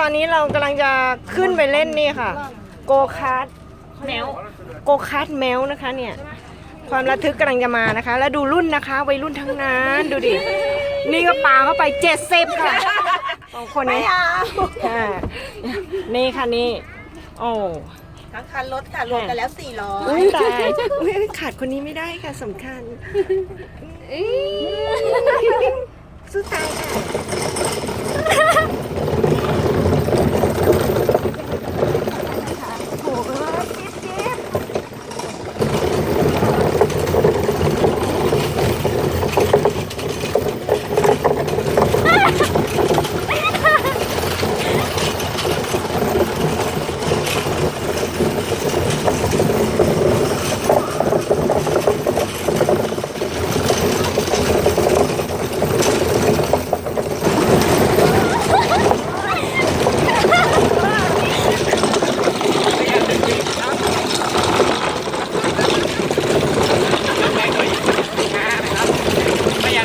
ตอนนี้เรากำลังจะขึ้นไปเล่นนี่ค่ะ โกคาร์ดแมวโกคาร์ดแมวนะคะเนี่ย ความระทึกกำลังจะมานะคะ แล้วดูรุ่นนะคะวัยรุ่นทั้งนั้นดูดิ นี่ก็ปาเข้าไปเจ็ดสิบค่ะสองคนนี้อ่านี่ค่ะนี่ โอ้ ทั้งคันรถค่ะรวมกันแล้ว400อุ้ยตายอุ๊ยขาดคนนี้ไม่ได้ค่ะสำคัญสู้ตายค่ะ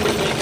กัน